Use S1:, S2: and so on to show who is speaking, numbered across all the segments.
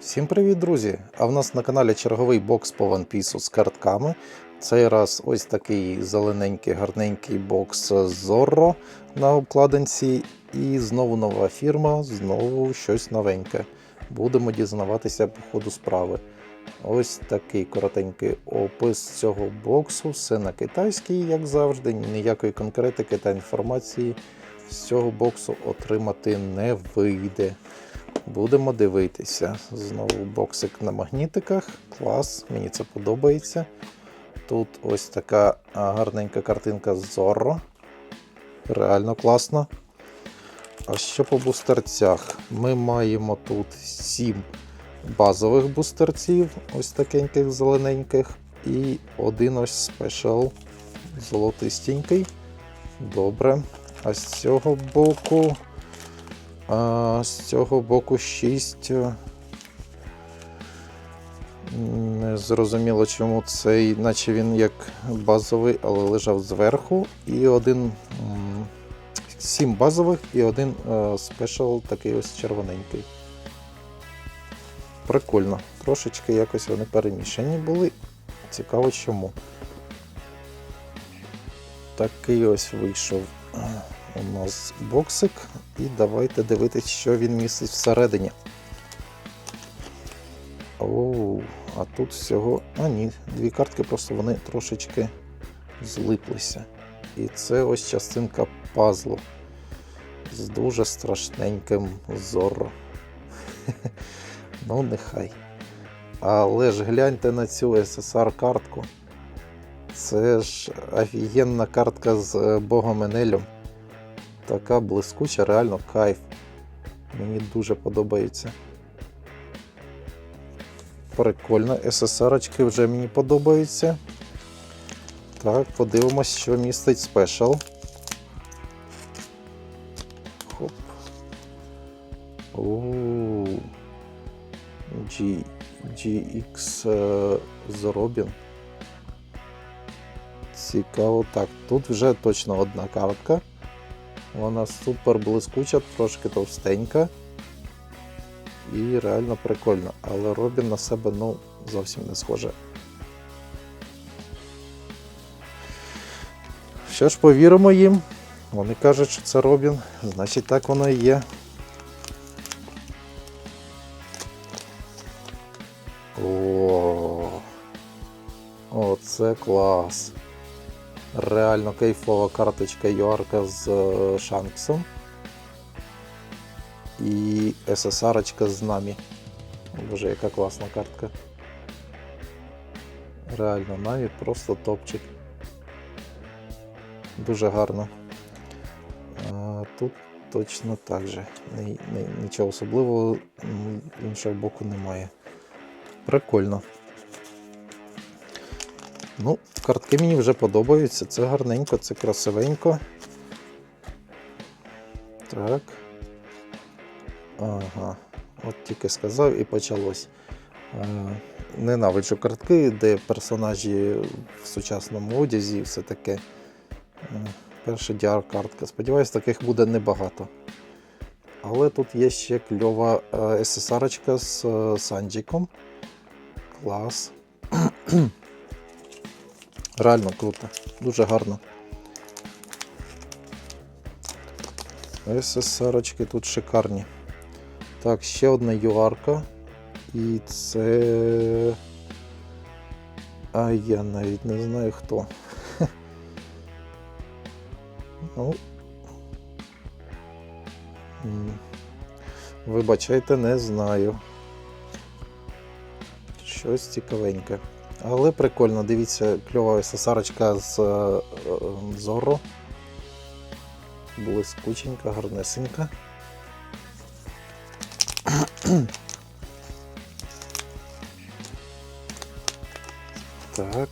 S1: Всім привіт, друзі! А в нас на каналі черговий бокс по One Piece з картками. Цей раз ось такий зелененький, гарненький бокс Zorro на обкладинці. І знову нова фірма, знову щось новеньке. Будемо дізнаватися по ходу справи. Ось такий коротенький опис цього боксу. Все на китайській, як завжди. Ніякої конкретики та інформації з цього боксу отримати не вийде. Будемо дивитися. Знову боксик на магнітиках. Клас, мені це подобається. Тут ось така гарненька картинка з Zorro. Реально класно. А що по бустерцях? Ми маємо тут 7 базових бустерців, ось такеньких зелененьких, і один ось спешл золотистенький. Добре. А з цього боку. А з цього боку 6. Не зрозуміло, чому цей, наче він як базовий, але лежав зверху. І один. 7 базових і один е, спешл такий ось червоненький. Прикольно. Трошечки якось вони перемішані були. Цікаво чому. Такий ось вийшов е, у нас боксик. І давайте дивитись, що він містить всередині. Оу, а тут всього. А ні, дві картки, просто вони трошечки злиплися. І це ось частинка пазлу з дуже страшненьким зорро. ну, нехай. Але ж гляньте на цю SSR картку. Це ж офігенна картка з Богом Енелем. Така блискуча, реально кайф. Мені дуже подобається. Прикольно, SSR-очки вже мені подобаються. Так, подивимось, що містить спешл. Хоп. Оу. G, GX е, Зоробін. Цікаво. Так, тут вже точно одна картка. Вона супер блискуча, трошки товстенька. І реально прикольно. Але Робін на себе ну, зовсім не схоже. Що ж, повіримо їм. Вони кажуть, що це Робін, значить так воно і є. О, о, це клас. Реально кайфова карточка Юарка з е, Шанксом. І ССР з нами. Боже, яка класна картка. Реально, навіть просто топчик. Дуже гарно. А, Тут точно так же. Ні, ні, нічого особливого іншого боку немає. Прикольно. Ну, картки мені вже подобаються. Це гарненько, це красивенько. Так. Ага. От тільки сказав і почалось. Ненавиджу картки, де персонажі в сучасному одязі і все таке. Е, Перша DR-картка. Сподіваюсь, таких буде небагато. Але тут є ще кльова е, SSR з е, Санджиком. Клас. Реально круто, дуже гарно. SSR тут шикарні. Так, ще одна юарка. І це. А я навіть не знаю хто. Ну. Вибачайте, не знаю. Щось цікавеньке. Але прикольно, дивіться, кльова сосарочка з е, Зорро. Блискученька, гарнесенька. Так.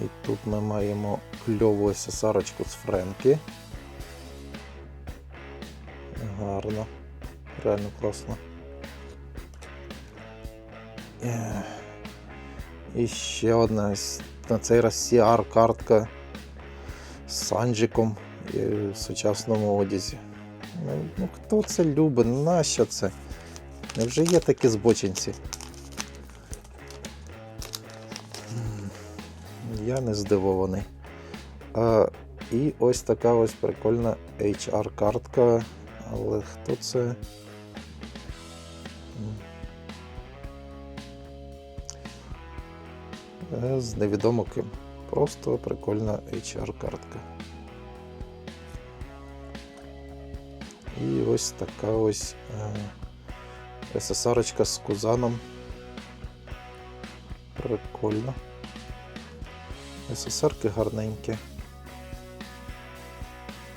S1: І тут ми маємо кльову сосарочку з Френкі. Гарно. Реально класно. І ще одна на цей раз CR-картка з Санджиком в сучасному одязі. Ну, ну хто це любить? Нащо це? Невже є такі збочинці? Я не здивований. А, і ось така ось прикольна HR-картка. Але хто це? З невідомо ким. Просто прикольна HR-картка. І ось така ось е, SSR з кузаном. Прикольно. SSR-ки гарненькі.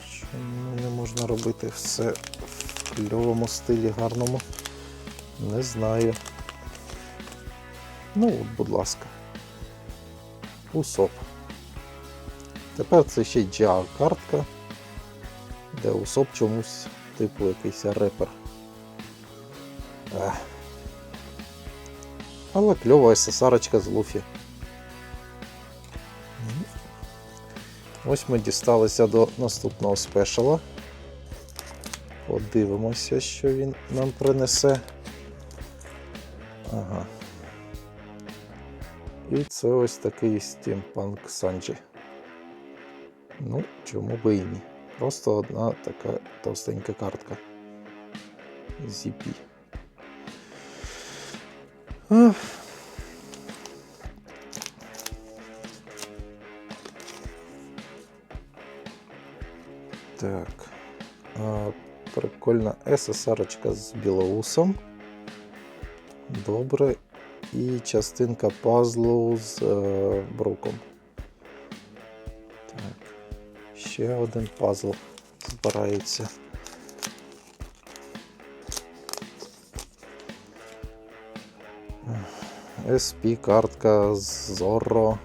S1: Чому не можна робити все в кльовому стилі гарному? Не знаю. Ну, от, будь ласка. Усоп. Тепер це ще GR картка, де Усоп чомусь типу якийсь репер. Але кльова SSR з Луфі. Ось ми дісталися до наступного спешала. Подивимося, що він нам принесе. Ага. І це ось такий стімпанк Санджі. Ну, чому би і ні. Просто одна така товстенька картка. ZP. Ах. Так. А, прикольна SSR з білоусом. Добре. І частинка пазлу з е, бруком. Так. Ще один пазл збирається. SP картка з Zorro.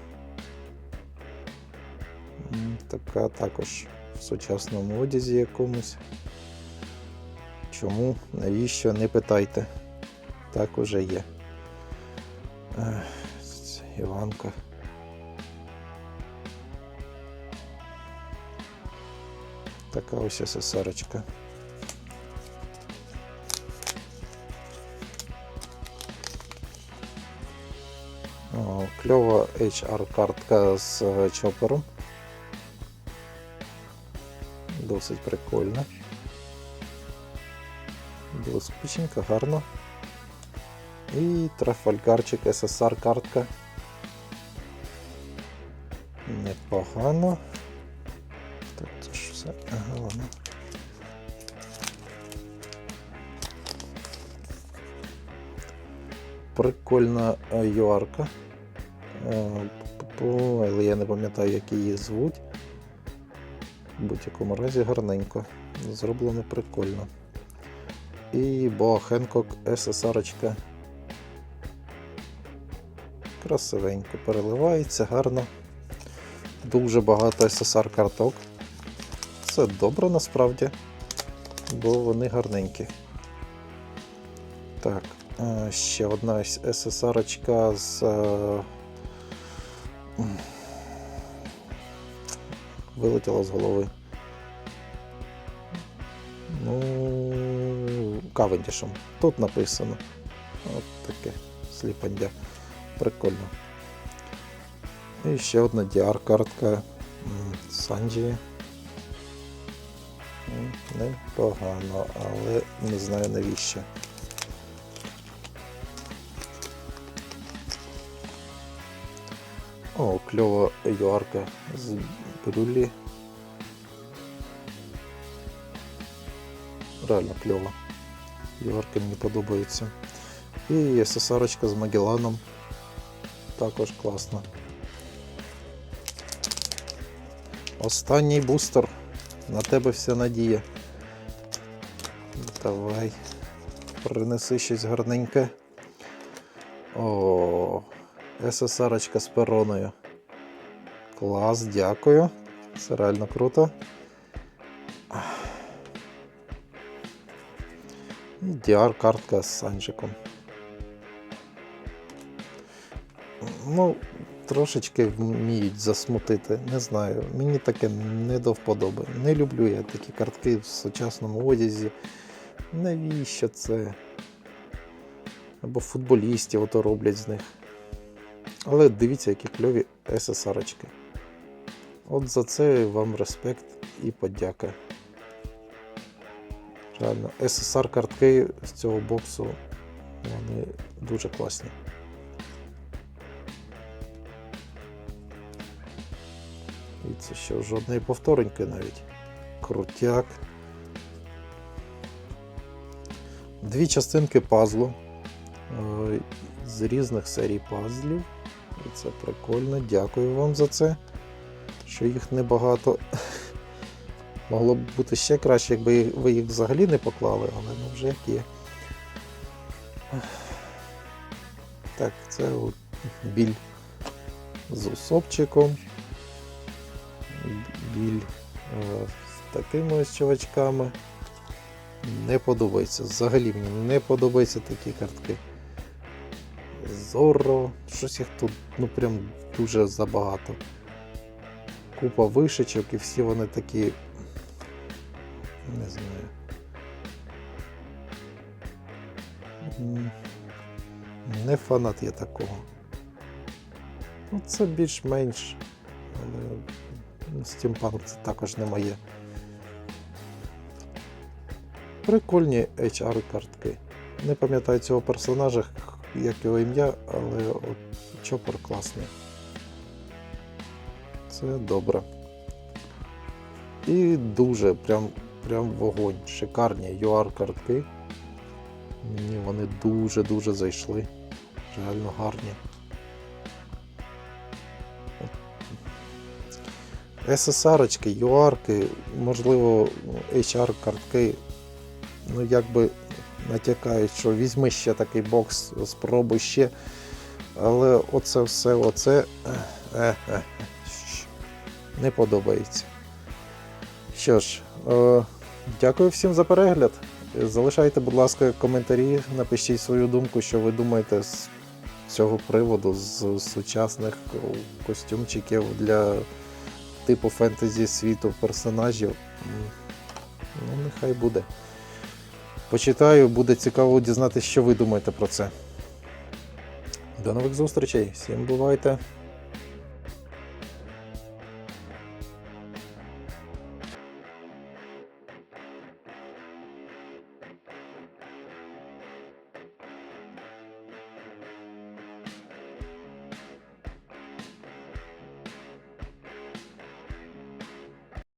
S1: Така також в сучасному одязі якомусь. Чому? Навіщо? Не питайте. Так уже є. Це Іванка. Така ось СССРочка. Кльова HR-картка з е, чопером. Досить прикольна. Блискученька, гарно. І трафальгарчик СССР картка. Непогано. Так, це ж все. Прикольна е, юарка. Е, Але я не пам'ятаю, як її звуть. В будь-якому разі гарненько. Зроблено прикольно. І Боа Хенкок ССР. Красивенько переливається, гарно. Дуже багато SSR карток. Це добре насправді, бо вони гарненькі. Так, е, ще одна SSR з. е, Вилетіла з голови. Ну, Кавендішем. Тут написано. От таке сліпандя. Прикольно. І ще одна DR-картка Санджі. Непогано, але не знаю навіщо. О, кльова юарка з брюлі. Реально кльова. Юарки мені подобаються. І СССР з Магеланом. Також класно. Останній бустер. На тебе вся надія. Давай. Принеси щось гарненьке. О, СССР з пероною. Клас, дякую. Це реально круто. І DR-картка з Санджиком. Ну, трошечки вміють засмутити. Не знаю. Мені таке не до вподоби. Не люблю я такі картки в сучасному одязі. Навіщо це? Або футболістів ото роблять з них. Але дивіться, які кльові СССРочки. От за це вам респект і подяка. Реально, SSR картки з цього боксу вони дуже класні. Це ще жодної повтореньки навіть. Крутяк. Дві частинки пазлу е, з різних серій пазлів. І це прикольно. Дякую вам за це. Що їх небагато. Могло б бути ще краще, якби ви їх взагалі не поклали, але ну вже як є. Так, це от біль з усопчиком. Біль е, з такими ось чувачками. Не подобається. Взагалі мені не подобаються такі картки. Зорро. Щось їх тут ну прям дуже забагато. Купа вишичок і всі вони такі. Не знаю. Не фанат я такого. Ну, це більш-менш. Стімпанк це також не моє. Прикольні HR картки. Не пам'ятаю цього персонажа, як його ім'я, але от чопор класний. Це добре. І дуже прям, прям вогонь. Шикарні UR картки. Мені вони дуже-дуже зайшли. Реально гарні. SSR-очки, UR-ки, можливо, HR-картки, ну якби натякають, що візьми ще такий бокс, спробуй ще. Але оце все, оце е, е, е, не подобається. Що ж, е, дякую всім за перегляд. Залишайте, будь ласка, коментарі, напишіть свою думку, що ви думаєте з цього приводу, з сучасних костюмчиків для типу фентезі світу персонажів. Ну, нехай буде. Почитаю, буде цікаво дізнатися, що ви думаєте про це. До нових зустрічей. Всім бувайте!